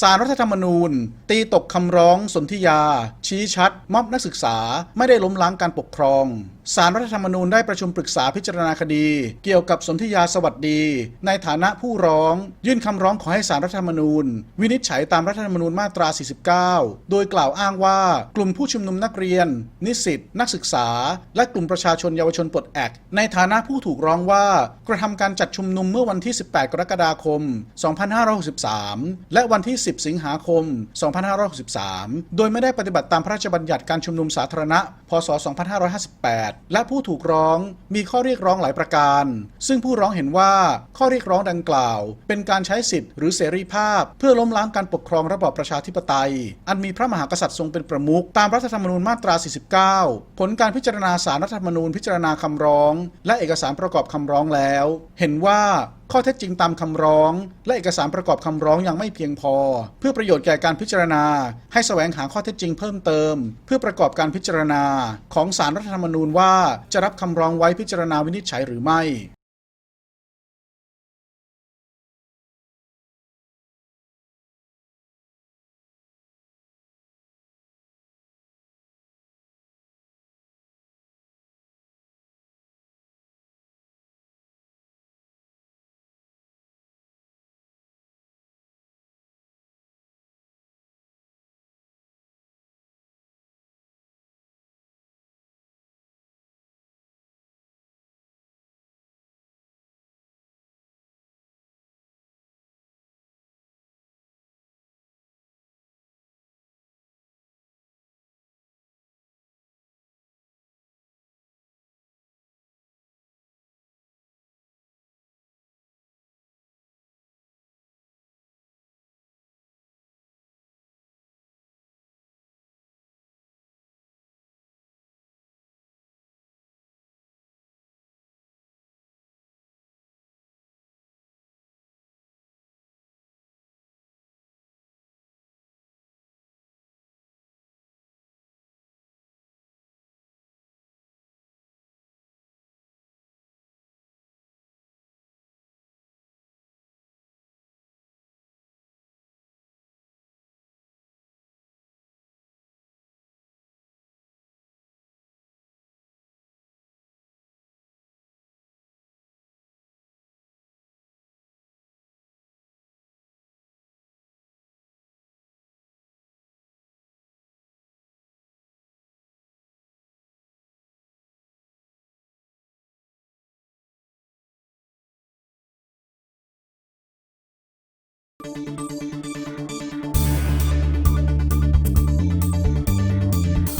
สารรัฐธรรมนูญ ตีตกคำร้องสนธิยา ชี้ชัด ม็อบนักศึกษาไม่ได้ล้มล้างการปกครอง สารรัฐธรรมนูญได้ประชุมปรึกษาพิจารณาคดี เกี่ยวกับสนธิยาสวัสดี ในฐานะผู้ร้อง ยื่นคำร้องขอให้สารรัฐธรรมนูญ วินิจฉัยตามรัฐธรรมนูญมาตรา 49 โดยกล่าวอ้างว่ากลุ่มผู้ชุมนุมนักเรียน นิสิตนักศึกษา และกลุ่มประชาชนเยาวชนปลดแอกในฐานะผู้ถูกร้องว่ากระทำการจัดชุมนุมเมื่อวันที่ 18 กรกฎาคม 2563 และวันที่ 10 สิงหาคม 2563 โดยไม่ได้ปฏิบัติตามพระราชบัญญัติการชุมนุมสาธารณะ พศ 2558และผู้ถูกร้องมีข้อเรียกร้องหลายประการ ซึ่งผู้ร้องเห็นว่าข้อเรียกร้องดังกล่าว เป็นการใช้สิทธิ์หรือเสรีภาพ เพื่อล้มล้างการปกครองระบอบประชาธิปไตย อันมีพระมหากษัตริย์ทรงเป็นประมุขตามรัฐธรรมนูญมาตรา 49 ผลการพิจารณาสารรัฐธรรมนูญพิจารณาคำร้อง และเอกสารประกอบคำร้องแล้ว เห็นว่า ข้อเท็จจริงตามคำร้อง และเอกสารประกอบคำร้องยังไม่เพียงพอ เพื่อประโยชน์แก่การพิจารณา ให้แสวงหาข้อเท็จจริงเพิ่มเติม เพื่อประกอบการพิจารณา ของสารรัฐธรรมนูญว่าจะรับคำร้องไว้พิจารณาวินิจฉัยหรือไม่